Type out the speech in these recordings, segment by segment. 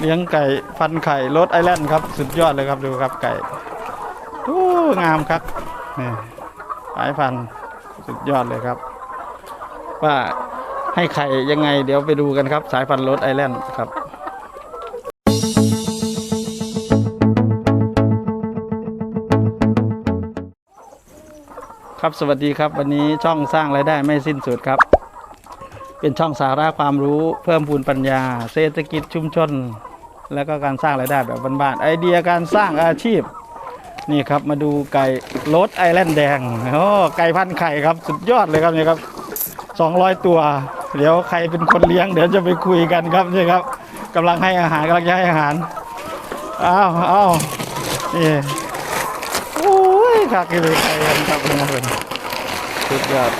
เลี้ยงไก่พันไข่รถไอแลนด์ครับ สุดยอดเลยครับดูครับไก่โอ้งามครับนี่สายพันธุ์สุดยอดเลยครับ ว่าให้ไข่ยังไงเดี๋ยวไปดูกันครับ สายพันธุ์รถไอแลนด์ครับครับสวัสดีครับ วันนี้ช่องสร้างรายได้ไม่สิ้นสุดครับ เป็นช่องสาระความรู้เพิ่มพูนปัญญา เศรษฐกิจชุมชน แล้วก็การสร้างรายได้แบบบ้านๆไอเดียการสร้างอาชีพ นี่ครับมาดูไก่รถไอแลนด์แดงโอ้ไก่พันไข่ครับสุดยอดเลยครับนี่ครับ200 ตัว เดี๋ยวใครเป็นคนเลี้ยง เดี๋ยวจะไปคุยกันครับนี่ครับกำลังให้อาหารกำลังจะให้อาหารอ้าวอ้าวนี่โอ้ยคักเลยไก่กันครับนี่ครับสุดยอด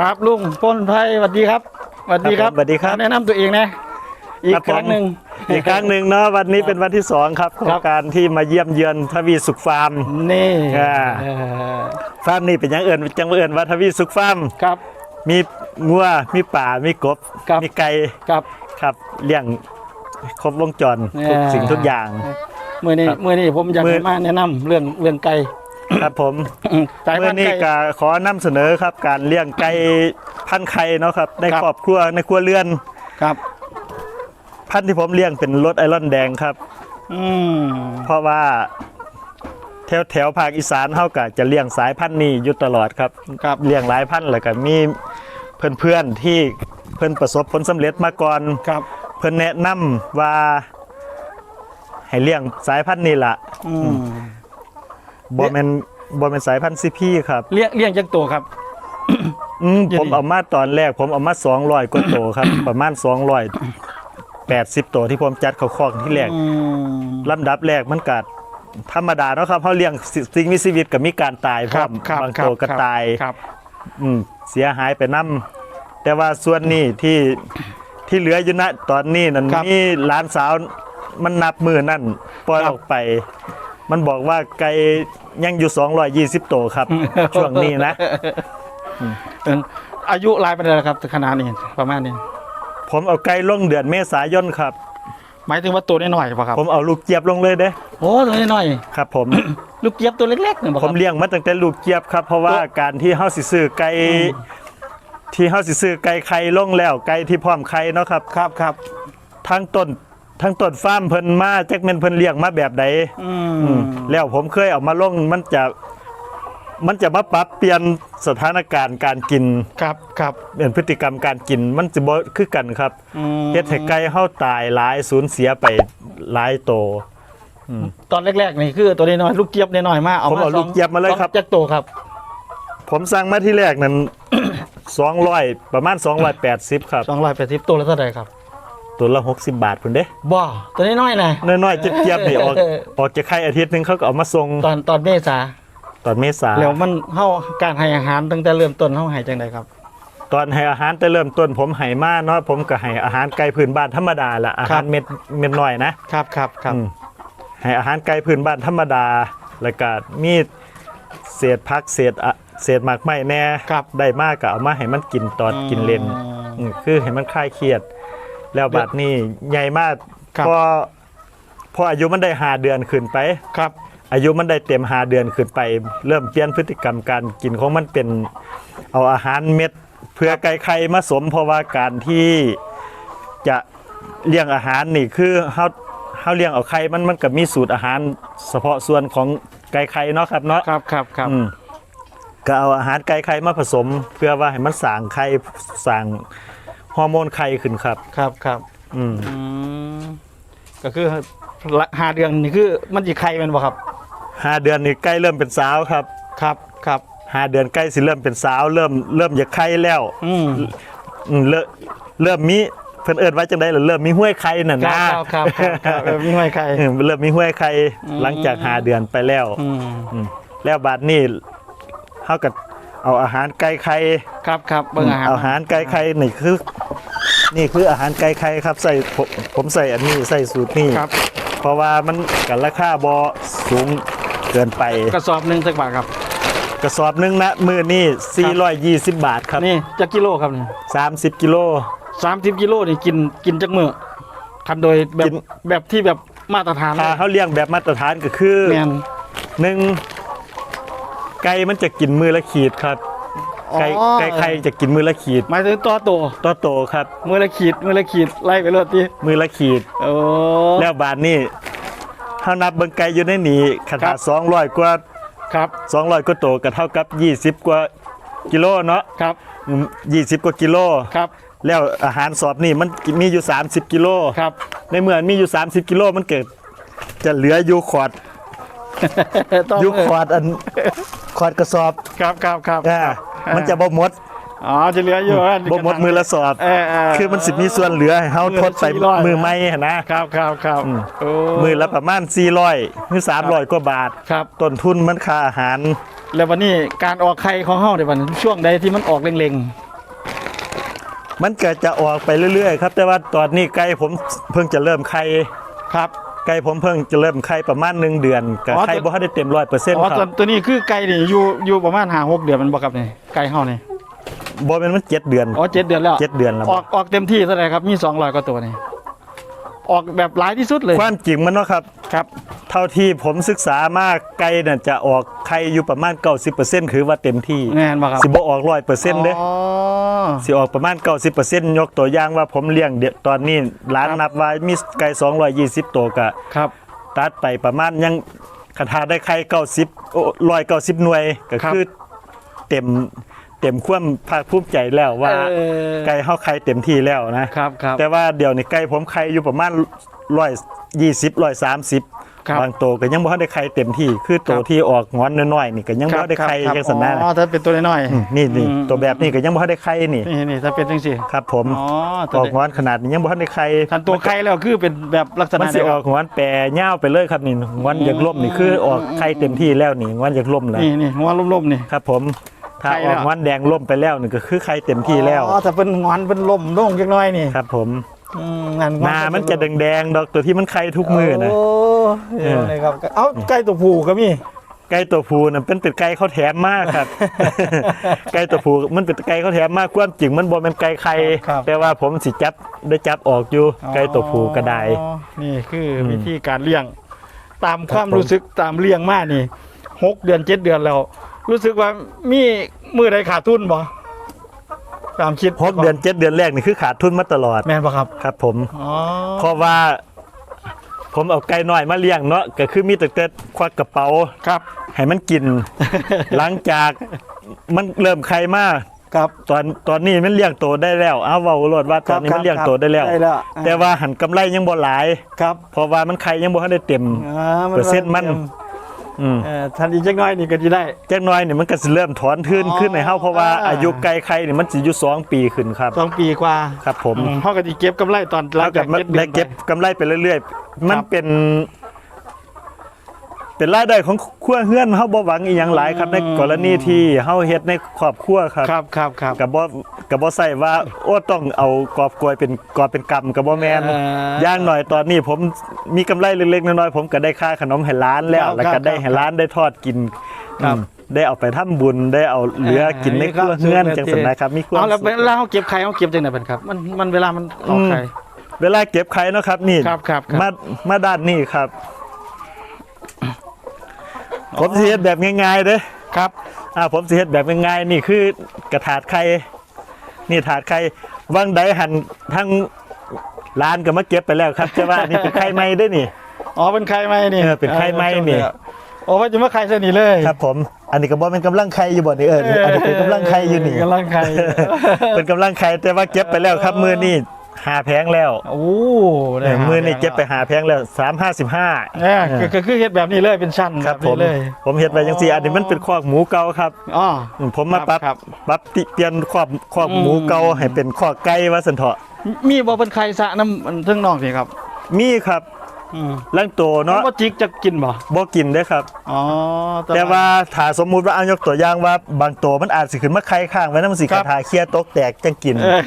ครับลุงพ้นไพรสวัสดีครับสวัสดีครับครับผมสวัสดีครับ แนะนำตัวเองนะอีกครับครั้งหนึ่ง อีกครั้งหนึ่งเนาะวันนี้เป็นวันที่สองครับของครับ การที่มาเยี่ยมเยือนทวีสุขฟาร์ม นี่อ่า เออฟาร์มนี่เป็นอยังเอิญจังเอิญว่าทวีสุขฟาร์มครับ มีงัวมีป่ามีกบครับ มีไก่ครับ ครับเลี้ยงครบวงจรทุกสิ่งทุกอย่าง เมื่อนี้ครับเมื่อนี้ผมอยากมื้อให้มาแนะนำเรื่องเรื่องไก่ ครับผมสายเมื่พัอนธุ์นี้ไก่ ก็ขอนำเสนอครับ การเลี้ยงไก่พันธุ์ไข่เนาะครับในครับ ครอบครัวในครัวเรือน ครับ พันธุ์ที่ผมเลี้ยงเป็นรถไอรอนแดงครับ อืมเพราะว่าแถวแถวภาคอีสานเฮาก็จะเลี้ยงสายพันธุ์นี้อยู่ตลอดครับครับเลี้ยงหลายพันธุ์แล้วก็มีเพื่อนๆที่เพิ่นประสบผลสำเร็จมาก่อน ครับเพิ่นแนะนำว่าให้เลี้ยงสายพันธุ์นี้ล่ะ อืม บ่แม่นบ่แม่นสายพันธุ์ซีพีครับเลี้ยงเลี้ยงจักตัวครับ อืมเดี๋ยวผมนี้เอามาตอนแรก ผมเอามา200กว่าตัวครับ ประมาณ280ตัวที่ผมจัดเข้าคอกที่แรกอืมลำดับแรกมันก็ธรรมดาเนาะครับเฮาเลี้ยงสิสิ่งมีชีวิตก็มีการตายพคร้รัอบมครับบางครับตัวก็ครับตายครับอืมเสียหายไปนํแต่ว่าส่วนนี้ที่ที่เหลืออยู่ณตอนนี้นั่นครับมีหลานสาวมันนับมือนั่นปล่อยครับออกไป มันบอกว่าไก่ยังอยู่ 220โตวครับ ช่วงนี้นะเอออายุรายเป็นอะไรครับขนาดนี้ประมาณนี้ ผมเอาไก่ลงเดือนเมษายนครับ หมายถึงว่าตัวน้อยๆป่ะครับผมเอาลูกเจี๊ยบลงเลยเด้โอ้ตัวน้อยครับ ผม ๆลูกเจี๊ยบตัวเล็กๆเนี่ยป่ะคผรับ มเลี้ยงมาตั้งแต่ลูกเจี๊ยบครับ เพราะว่าตัวการที่เฮาสิซื้อไก่ที่เฮาสิซื้อไก่ไข่ลงแล้วไก่ที่พร้อมไข่เนาะครับ ครับครับทั้งต้น ทั้งต้นฟาร์มเพิ่นมาจักแม่นเพิ่นเลี้ยงมาแบบใดอือืมมแล้วผมเคยเอามาลงมันจะ มันจะมาปรับเปลี่ยนสถานการณ์การกินครับครับเป็นพฤติกรรมการกิน มันจะบ่คือกันครับอืมเฮ็ดให้ไก่เฮาตายหลายสูญเสียไปหลายโต ตอนแรกๆนี่คือตัวน้อยๆลูกเจี๊ยบน้อยๆมากเอาผมมาเอาลูกเจี๊ยบมาเลยครับ สองจักรโตครับ ผมสั่งมาที่แรกนั้น 200 ประมาณ 280 ครับ สองร้อยแปดสิบตัวละเท่าไหร่ครับ ตัวละ60 บาทพุ่นเด้บ่ตัวน้อยๆนะน้อยๆเจี๊ยบๆนี่ออกออกจากไข่อาทิตย์หนึงเขาก็เอามาส่งตอนตอนเมษาตอนเมษาแล้วมันเฮาการให้อาหารตั้งแต่เริ่มต้นเฮาให้จังไดครับ ตอนให้อาหารแต่เริ่มต้นผมให้มาเนาะผมก็ให้อาหารไก่พื้นบ้านธรรมดาละอาครัหารบเม็ดเม็ดน้อยนะครับครับครับอืมให้อาหารไก่พื้นบ้านธรรมดา แล้วก็มีเศษพักเศษอะเศษหมากไม้แน่ครับได้มากก็เอามาให้มันกินตอนกินเลนอืมอืมคือให้มันคลายเครียด แล้วบัดนี้ใหญ่มากครับ พอพออายุมันได้หาเดือนขึ้นไป ครับ อายุมันได้เต็มหาเดือนขึ้นไป เริ่มเปลี่ยนพฤติกรรมการกินของมันเป็นเอาอาหารเม็ด เพื่อไก่ไข่มาสมเพราะว่าการที่จะเลี้ยงอาหารนี่คือเฮาเฮาเลี้ยงเอาไข่มันมันก็มีสูตรอาหาร เฉพาะส่วนของไก่ไข่เนาะครับเนาะ ครับครับครับ อืมก็เอาอาหารไก่ไข่มาผสม เพื่อว่าให้มันสร้างไข่สร้าง ฮอร์โมนไข่ขึ้นครับ ครับครับอืมอืมก็คือละห้าเดือนนี่คือมันสิไข่แมันบ่ครับ ห้าเดือนนี่ใกล้เริ่มเป็นสาวครับครับครับห้าเดือนใกล้สิเริ่มเป็นสาว เริ่มเริ่มอยากไข่แล้วอืมอืมเริ่มเริ่มมีเพิ่นเอิ้นว่าจังได๋ล่ะเริ่มมีห้วยไข่น่ะครันะบครับครับครับเออมีห้อยไข่ เออเริ่มมีห้วยไข่อืม หลังจากหาเดือนไปแล้วอืม อืมแล้วบัดนี้เฮาก็ เอาอาหารไก่ไข่ครับครับเบิ่งอาหารเอาอาหารไก่ไข่นี่คือ นี่คืออาหารไก่ไข่ครับใส่ผมผมใส่อันนี้ใส่สูตรนี้ครับ เพราะว่ามันกันราคาบ่สูงเกินไป กระสอบหนึงสักบาทครับ กระสอบหนึงนะมื้อนี้420 บาทครับนี่จักกิโลครับนี่30กิโลสามสิบกิโลนี่กินกินจักมื้อคันโดยแบบกินแบบที่แบบมาตรฐานถ้าเขาเลี้ยงแบบมาตรฐานก็คือแม่นหนึ่ง ไก่มันจะกินมือละขีดครับ ไก่อ๋อ ไก่ไข่จะกินมือละขีดหมายถึงตัวโตต่อโตครับ มือละขีดมือละขีดไล่ไปเลยทีมือละขีด โอ้ แล้วบาทนี่เฮานับเบิ่งไก่อยู่ในนี้ขครันาดบ200กว่าครับ200กว่าโตก็เท่ากับ20กว่ากิโลเนาะครับอืม20กว่ากิโล ครับแล้วอาหารสอบนี่มันมีอยู่ 30 กิโล ครับในเมื่อมีอยู่ 30 กิโลมันเกิด จะเหลืออยู่ขวดต้อง อยู่ขวดอัน ขวดกระสอบครับครับครับอ่ามันจะบ่หมดอ๋อจะเหลืออยู่ว่าบ่หมดมือละสอบเออเคือมันสิมีส่วนเหลือให้เฮาทดไปมือละ400มือไม่หั่นนะครับครับครับอืมโอ้มือละประมาณ400หรือ300กว่าบาทครับต้นทุนมันค่าอาหาร แล้ววันนี้การออกไข่ของเฮาในวันนี้ช่วงใดที่มันออกเล็งมันก็จะออกไปเรื่อยๆ ครับ แต่ว่าตอนนี้ไก่ผมเพิ่งจะเริ่มไข่ๆครับ ไก่ผมเพิ่งจะเริ่มไข่ประมาณ1เดือนก็อ๋อ ไข่แต่บ่ทันได้เต็ม100%อ๋อคตัวรับตัวนี้คือไก่นี่อยู่อยู่ประมาณ5 6เดือนมันบ่ครับนี่ไก่เฮานี่บ่แม่นมัน7เดือนอ๋อ7เดือนแล้วเจ็ดเดือนแล้วออกออกเต็มที่เท่าไหร่ครับมี200กว่าตัวนี่ ออกแบบหลายที่สุดเลย ความจริงมันเนาะครับครับ เท่าที่ผมศึกษามากไก่น่ะจะออกไข่อยู่ประมาณ 90%คือว่าเต็มที่แน่นบ่ครับ สิบ่ออก100%เด้อ๋อ สิออกประมาณ 90%ยกตัวอย่างว่าผมเลี้ยงเดี๋ยวตอนนี้ร้านครับ นับว่ามีไก่220 ตัวก็ครับ ตัดไปประมาณยังคาถาได้ไข่90โอ้190หน่วยก็ครับ คือเต็ม เต็มความภาคภูมิใจแล้วว่าเออ ไก่เฮาไข่เต็มที่แล้วนะ ครับครับ แต่ว่าเดี๋ยวนี้ไก่ผมไข่อยู่ประมาณ120 130ครับบางตัวก็ยังบ่ทันได้ไข่เต็มที่ คือตัวครับ ที่ออกงอนน้อยๆนี่ก็ยังบ่ทันได้ไข่ครับจังซั่นนะอ๋อถ้าเป็นตัวน้อยมนี่นี่อืม ตัวแบบนี้ก็ยังบ่ทันได้ไข่นี่ นี่นี่ถ้าเป็นจังซี่ครับ ผมอ๋อตัอวอกนี้งอนขนาดนี้ยังบ่ทันได้ไข่ทันตัวไข่แล้วคือเป็นแบบลักษณะมันสิใดอคอรักงอนแปรยาวไปเลยครับนี่งอนอยากล่มนี่คือออกไข่เต็มที่แล้วนี่งอนอยากล่มแล้วนี่นี่หัวล้มๆนี่ ครับ ผม ถ้าไข่อแล้อวกงอนแดงล่มไปแล้วนี่ก็คือไข่เต็มที่แล้วอ๋อแต่เป็นงอนเป็นลมโด่งจักหน่อยนี่ครับ ผมอืมงานงหน้ามันจะแดงๆดอกตัวที่มันไข่ทุกมือนะโอ้เออเลยครับเอ้าไก่ตัวผู้ก็มีไก่ตัวผู้น่ะเป็นเป็ดไก่เขาแถมมากครับ ไก่ตัวผู้มันเป็นไก่เขาแถมมากความจริงมันบ่เป็นไก่ไข่ครับแต่ว่าผมสิจับได้จับออกอยู่ไก่ตัวผู้ก็ได้อ๋อนี่คืออมวิธีการเลี้ยง ตามความผมรู้สึกตามเลี้ยงมานี่หกเดือนเจ็ดเดือนแล้ว รู้สึกว่ามีมือใดขาดทุนบ่ตามคิดหกเดือนเจ็ดเดือนแรกนี่คือขาดทุนมาตลอดแม่นบ่ครับครับ ผมอ๋อเพราะว่า ผมเอาไก่น้อยมาเลี้ยงเนาะก็คือมีแต่แต่ควักกระเป๋าครับให้มันกิน หลังจากมันเริ่มไข่มาครับ ตอนตอนนี้มันเลี้ยงโตได้แล้วเอาเว้าโลดว่าตอนนี้มันเลี้ยงโตได้แล้วได้แล้ว แต่ว่าหันกำไรยังบ่หลาย ครับเพราะว่ามันไข่ยังบ่ทันได้เต็มอ่าเปอร์เซ็นต์มัน อืม เอ่อทันอีกจักหน้อยนี่ก็สิได้ จักหน้อยนี่มันก็สิเริ่มถอนทืนอ๋อขึ้นในเฮาเพราะว่าอายุไก่ไข่นี่มันสิอยู่สองปีขึ้นครับสองปีกว่าครับผม อืมเฮาก็สิเก็บกำไรตอนหลัแล้งวจาก็กมันเจ็ดเดืได้อนเก็บไป กำไรไปเรื่อยๆ มันครับ เป็น เป็นรายได้ของครัวเฮือนเฮาบ่หวังอีหยังหลายครับ ในกรณีที่เฮาเฮ็ดในครอบครัวครับครับครับครับกับบ่กับบ่ใส่ว่าโอ้ต้องเอากอบกลวยเป็นกอบเป็นกำกับบ่แม่นเอ่ออย่างหน่อยตอนนี้ผมมีกำไรเล็กๆน้อยๆผมก็ได้ค่าขนมให้ร้านแล้วครับแล้วก็ได้ครับให้ร้านได้ทอดกินครับอืมได้เอาไปทำบุญได้เอาเหลือกินในครัวเฮือนจังซั่นนะครับมีความเอาแล้วสุขเวลาเฮาเก็บไข่เฮาเก็บจังได๋เป็นครับมันมันเวลามันออกไข่เวลาเก็บไข่เนาะครับนี่ครับครับครับมามาด้านนี้ครับ ผมสิเฮ็ดแบบง่ายๆเด้อครับอ่าผมสิเฮ็ดแบบง่ายๆนี่คือกระถาดไข่นี่ถาดไข่วังใดหันทั้งร้านก็มาเก็บไปแล้วครับแต่ว่านี่เป็นไข่ใหม่เด้อนี่อ๋อเป็นไข่ไหมนี่เออเป็นไข่ไหมนี่โอ้ว่าจะมาไข่ซะนี่เลยครับ ผมอันนี้ก็บ่เป็นกำลังไข่อยู่บ่นี่เอออันนี้เป็นกำลังไข่อยู่นี่กำลังไข่เป็นกำลังไข่แต่ว่าเก็บไปแล้วครับมือนี่ หาแพงแล้วโอ้เออมือนี่เก็บไปหาแพงแล้ว355เออคือคือคือเฮ็ดแบบนี้เลยเป็นชั้นครับแผมนี้เลยผมเห็ดไปจังซี่อันนี้มันเป็นคอกหมูเก่าครับอ๋ออืมผมมาปรับครับ ปรับติเปลี่ยนคอกคอกหมูอืมเก่าให้เป็นคอกไก่ว่าสันเถาะมีบ่เป็นไข่สระน้ำอันเทิงนอกนี่ครับ มีครับ อืมลังโตเนาะบ่จิกจะกินบ่บ่กินได้อครับอ๋อแต่ว่าถ้าสมมุติว่าเอายกตัวอย่างว่า บางตัวมันอาจสิขึ้นมาไข่ข้างไว้นำสิครัคาบถาเคลียร์ตกแตกจังกินเออ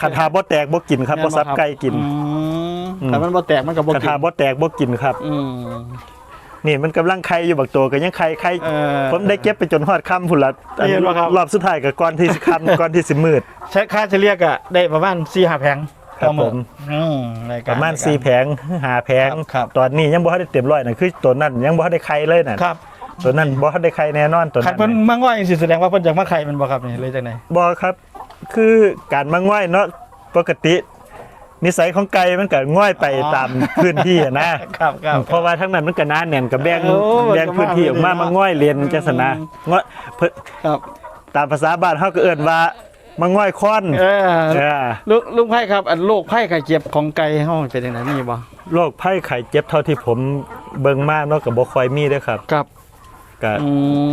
คาถาบ่แตกบ่กินครับบ่ซับไก่กินอืมอืมแต่มันบ่แตกมันก็บ่คากินถาบ่แตกบ่กินครับอืมนี่มันกำลังไข่อยู่บักตัวก็ยังไข่ไข่เออผมได้เก็บไปจนฮอดค่ำพุ่นละเห็นบ่ครับรอบสุดท้ายก็ก่อนที่สิค่ำก่อนที่สิมืด ใช้ค่าเฉลี่ยก็ได้ประมาณ4 5แผง ครับต่อมื้อผมอืมในกประมาณในกสี่แผงหาแผง ครับครับ ตอนนี้ยังบ่ทันได้เต็มร้อยน่ะคือตัวนั้นยังบ่ทันได้ไข่เลยน่ะครับตัวนั้นบ่ทันได้ไข่แน่นอนตัวคันั้นนเพิ่นน่ะมาง่อยจังซี่แสดงว่าเพิ่นอยากมาไข่แมันบ่ครับนี่เลยจังได๋บ่ครับ คือการมาง่อยเนาะปกติ นิสัยของไก่มันก็ง่อยไปตามพื้นที่อะนะ ครับครับ เพราะว่าทั้งนั้นมันก็หนาแน่นกับแบ่งโอ้มันก็แบ่งพื้นที่ออกมามาเลยเนาะมาง่อยเรียนจังซั่นนะอืมง่อยเพิ่นครับ ตามภาษาบ้านเฮาก็เอิ้นว่า มาง่อยค้อนเออเออลุงลุงไผ่ครับ อันโรคไผ่ไข้เจ็บของไก่เฮาเป็นจังไดมีบ่โรคไข้ไข้เจ็บเท่าที่ผมเบิ่งมาเนาะก็บ่ค่อยมีเด้อครับครับก็อื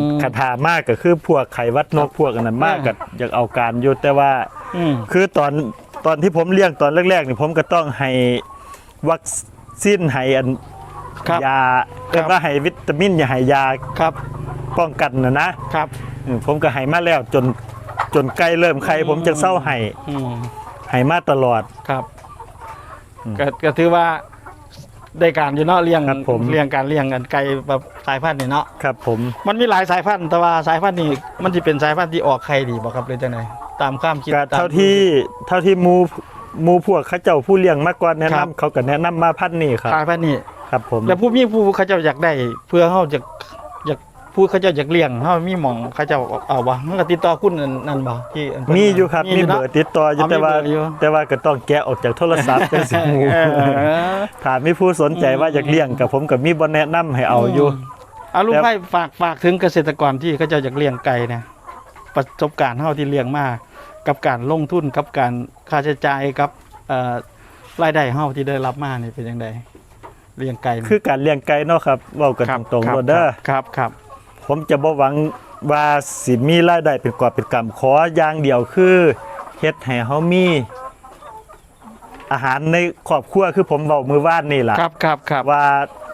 มคาถามากก็คือพวกไข้หวัดนกพวกอันนั้นมากอ่าก็อยากเอาการอยู่แต่ว่าอืมคือตอนตอนที่ผมเลี้ยงตอนแรกๆนี่ผมก็ต้องให้วัคซีนให้อันครับยาครัเรียบกว่าให้วิตามินอย่าให้ยาครับ ป้องกันนะนะครับอืมผมก็ให้มาแล้วจน จนใกล้เริ่มไข้ผมจะเศร้าให้อืมให้มาตลอด ครับอืมก็ก็ถือว่าได้การอยู่เนาะเลี้ยงครับผม เลี้ยงการเลี้ยงกันไก่แบบสายพันธุ์นี่เนาะครับผม มันมีหลายสายพันธุ์แต่ว่าสายพันธุ์นี่มันสิเป็นสายพันธุ์ที่ออกไข่ดีบ่ครับหรือจังไดตามความคิดก็ตม เท่าที่เท่าที่หมูหมูพวกเขาเจ้าผู้เลี้ยงมาก่อนแนะครันำบ เขาก็แนะนำมาพันธุ์นี้ครับ สายพันธุ์นี่ครับผม แล้วผู้มีผู้เขาเจ้าอยากได้ เพื่อเขาจะอยาก ผู้เขาเจ้าอยากเลี้ยงเขามีหม่องเขาเจ้าเอาบ่มันก็ติดต่อคุณนั่นนั่นบ่ที่นพิ่นมีอยู่ครับมีนาะเบอร์ติดต่ออยู่อ๋อมีแต่ว่าเบอร์อยู่แต่ว่าก็ต้องแกะออกจากโทรศัพท์จังสิหมูเออถ้ามีผู้สนใจว่าอยากเลี้ยงกับผมกับมีบ่แนะนำให้เอาอยู่เอาลุงแต่ไผ่ฝากฝากถึงเกษตรกรที่เขาเจ้าอยากเลี้ยงไก่นะประสบการณ์เฮาที่เลี้ยงมากับการลงทุนกับการค่าใช้จ่ายกับเอ่อรายได้เฮาที่ได้รับมานี่เป็นจังไดเลี้ยงไก่นี่คือการเลี้ยงไก่เนาะครับเว้ากันครับตรงคๆบโลดเด้อครับครับ ผมจะบ่หวังว่าสิมีรายได้เป็นกอบเป็นกำขออย่างเดียวคือเฮ็ดให้เฮามีอาหารในครอบครัวคือผมเว้ามื้อวานนี่ล่ะครับครับครับว่า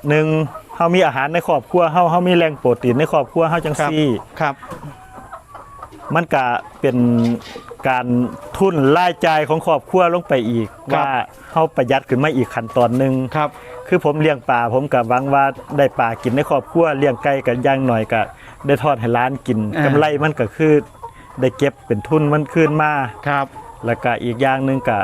หนึ่งเฮามีอาหารในครอบครัวเฮาเฮามีแหล่งโปรตีนในครอบครัวเฮาจังครับซี่ครับ มันก็เป็นการทุนรายจ่ายของครอบครัวลงไปอีกครับว่าเฮาประหยัดขึ้นมาอีกขั้นตอนหนึงครับ คือผมเลี้ยงปลาผมก็หวังว่าได้ปลากินในครอบครัวเลี้ยงไก่ก็อย่างหน่อยก็ได้ทอดให้ร้านกินอ่า กำไรมันก็คือได้เก็บเป็นทุนมันคืนมา ครับ แล้วก็อีกอย่างหนึงก็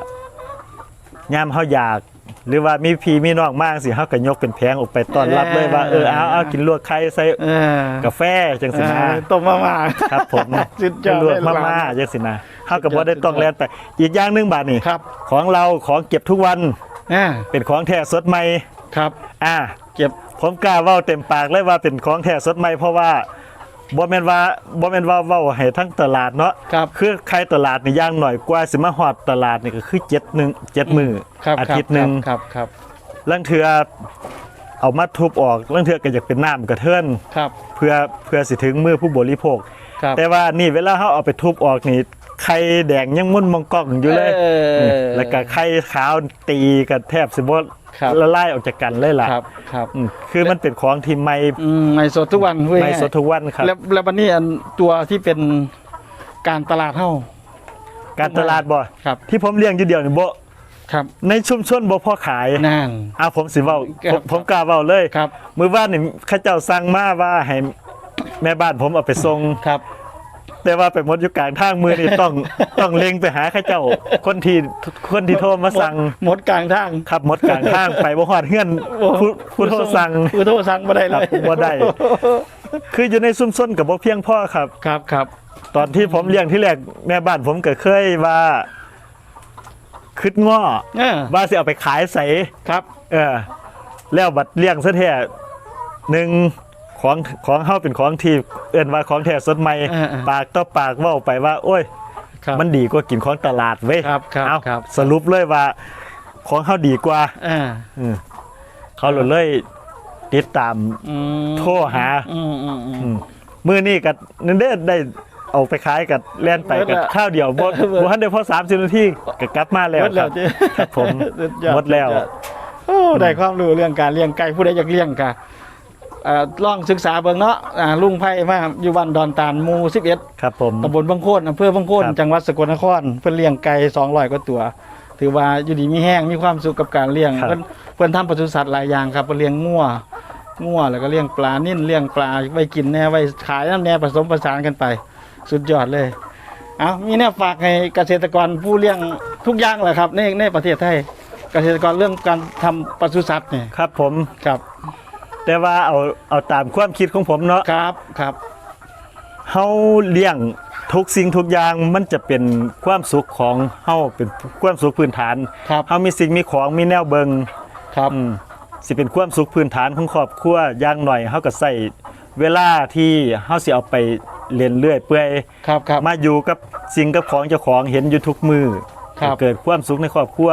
ยามเฮาอยาก หรือว่ามีพี่มีน้องมากสิเฮาก็ยกเป็นแผงออกไปต้อนรับเลยว่าเออเอาเอากินลวกไข่ใส่เออกาแฟจังสินะ เออต้มมาม่า ครับผม สุดยอดลวกเลยมาหลานม่าจังสินะเฮาก็บ่ได้สุดยอดต้องแล่นไปอีกอย่างหนึงบาดนี่ครับ ของเราของเก็บทุกวัน อ่าเป็นของแท้สดใหม่ ครับ อ่า เก็บผมกล้าเว้าเต็มปากเลยว่าเป็นของแท้สดใหม่เพราะว่าบ่แม่นว่าบ่แม่นว่าเว้าให้ทั้งตลาดเนาะครับ คือใครตลาดนี่อย่างหน่อยกว่าสิมาฮอดตลาดนี่ก็คือ7นึง7มื้อครับอาทิตย์หนึงครับครับลังเทื่อเอามาทุบออกลังเทื่อก็อยากเป็นน้ำกระเทินครับ เพื่อเพื่อสิถึงมือผู้บริโภคครับแต่ว่านี่เวลาเฮาเอาไปทุบออกนี่ ไข่แดงยังมุ่นมองกล้องอยู่เลยเออ แล้วก็ไข่ขาวตีกันแทบสิบ่ครับละลายออกจากกันเลยล่ะครับครับ อืมคือมันเป็นของที่ไม่อืมไม่สดทุกวันเว้ยไม่สดทุกวันครับ แล้วแล้ววันนี้อันตัวที่เป็นการตลาดเท่าการตลาดบ่ครับ ที่ผมเลี้ยงอยู่เดียวนี่บ่ครับในชุมชนบ่พอขายนั่น อะผมสิเว้าครับ ผมผมกล้าเว้าเลย ครับ มื้อวานนี่เขาเจ้าสั่งมาว่าให้แม่บ้านผมเอาไปส่งครับ แต่ว่าไปหมดอยู่กลางทางมือนี่ต้องต้องเล็งไปหาเข้าเจ้า คนที่คนที่โทรมาสั่งหมดกลางทางขับหมดกลางทางไปบ่ฮอดเฮือนผู้ผู้โทรสั่งผู้โทรสั่งบ่ได้เลครับยบ่ได้คืออยู่ในซุ่มซ่นกับบ่เพียงพอครับครับครับ ตอนที่ผมเลี้ยงที่แรกแม่บ้านผมก็เคยว่าคิดง้อเออว่าสิเอาไปขายใส่ครับ เออ แล้วบัดเลี้ยงซะแท้หนึ่ง ของของเฮาเป็นของที่เอิ้นว่าของแท้สดใหม่เออเออ ปากต่อปากเว้าไปว่า โอ้ย ครับ มันดีกว่ากินของตลาดเว้ยครับครับเอาครับ สรุปเลยว่า ของเขาดีกว่าเอออืมเขาเลยเลยติดตามอืมโทรหาอืมอืมอืมอืมมือนี่กับนั่นเด้ได้เอาไปขายกับแล่นไปกับเบิดละข้าวเดียวบ่เบิด บ่ทันได้พอ30นาทีก็กลับมาแล้วหมดคแล้รัวบที่ครับผมสุดยอหมดแล้ว สุยอโอ้ได้ความรู้เรื่องการเลี้ยงไก่ผู้ใดอยากเลี้ยงกะเอ่อ ลองศึกษาเบิ่งเนาะอ่าลุงไผ่มาอยู่บ้านดอนตาลหมู่11ครับผม ตำบลบางโคนอำเภอบางโคนครับ จังหวัดสกลนครเพิ่นเลี้ยงไก่200กว่าตัว ถือว่าอยู่ดีมีแห้งมีความสุขกับการเลี้ยงครับ เพิ่นเพิ่นทำปศุสัตว์หลายอย่างครับเพิ่นเลี้ยงงัวงัวแล้วก็เลี้ยงปลานิ่นเลี้ยงปลาไว้กินแน่ไว้ขายน้ำแน่ผสมผสานกันไป สุดยอดเลยเอามีแนวฝากให้เกษตรกรผู้เลี้ยงทุกอย่างแหละครับในในประเทศไทยเกษตรกรเรื่องการทำปศุสัตว์เนี่ยครับผม ครับ แต่ว่าเอาเอาตามความคิดของผมเนาะครับครับเฮาเลี้ยงทุกสิ่งทุกอย่างมันจะเป็นความสุขของเฮาเป็นความสุขพื้นฐานครับเฮามีสิ่งมีของมีแนวเบิงครับอืมสิเป็นความสุขพื้นฐานของครอบครัวอย่างหน่อยเฮาก็ใส่เวลาที่เฮาสิเอาไปเรียนเรื่อยเปื่อยครับครับมาอยู่กับสิ่งกับของเจ้าของเห็นอยู่ทุกมือ ครับก็เกิดความสุขในครอบครัว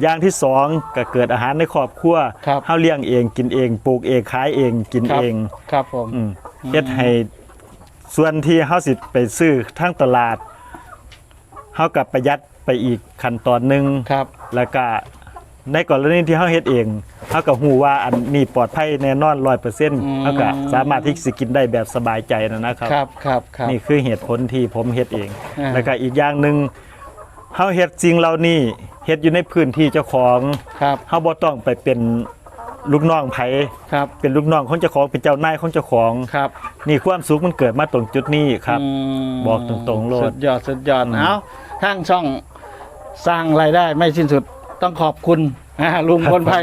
อย่างที่สองก็เกิดอาหารในครอบครัวครับ เฮาเลี้ยงเองกินเองปลูกเองขายเองกินครับเองครับผมอืมเฮ็ดให้ส่วนที่เฮาสิไปซื้อทางตลาดเฮากับประหยัดไปอีกขั้นตอนหนึงครับแล้วก็ในกรณีที่เฮาเฮ็ดเองเฮาก็ฮู้ว่าอันนี้ปลอดภัยแน่นอน100%เฮาก็สามารถที่สิกินได้แบบสบายใจนะนะครับ ครับครับครับ นี่คือเหตุผลที่ผมเฮ็ดเอง อ่าแล้วก็อีกอย่างหนึ่ง เฮาเฮ็ดสิ่งเหล่านี้เฮ็ดอยู่ในพื้นที่เจ้าของครับเฮาบ่ต้องไปเป็นลูกน้องไผครับเป็นลูกน้องของเจ้าของเป็นเจ้านายของเจ้าของ ครับนี่ความสุขมันเกิดมาตรงจุดนี้ครับอืมบอกตรงๆโลด สุดยอดสุดยอดอืมเอาทางช่องสร้างรายได้ไม่สิ้นสุดต้องขอบคุณอ่าลุงคนไพ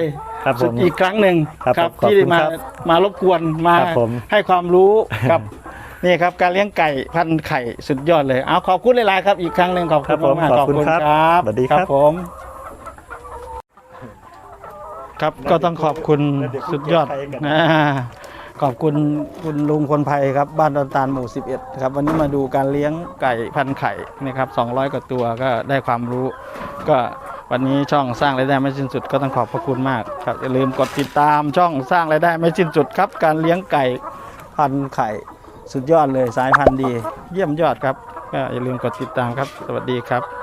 ครับผสุดมอีกครั้งหนึ่งครับผมขอบที่คุณมาครับมารบกวนมาครับผมให้ความรู้กับ นี่ครับการเลี้ยงไก่พันธุ์ไข่สุดยอดเลยเอาขอบคุณหลายๆครับอีกครั้งหนึ่งขอบครัคุบณผมมากขๆอบคุณครับครับสวัสดีครับ ผม ครับก็ต้องขอบคุณสุดยอดนะขอบคุณคุณลุงคนไพครับ บ้านดอนตาลหมู่ 11 ครับ วันนี้มาดูการเลี้ยงไก่พันธุ์ไข่นะครับ 200 กว่าตัวก็ได้ความรู้ ก็วันนี้ช่องสร้างรายได้ไม่สิ้นสุดก็ต้องขอบพระคุณมากครับอย่าลืมกดติดตามช่องสร้างรายได้ไม่สิ้นสุดครับ การเลี้ยงไก่พันธุ์ไข่ สุดยอดเลยสายพันธุ์ดี เยี่ยมยอดครับก็อย่าลืมกดติดตามครับ สวัสดีครับ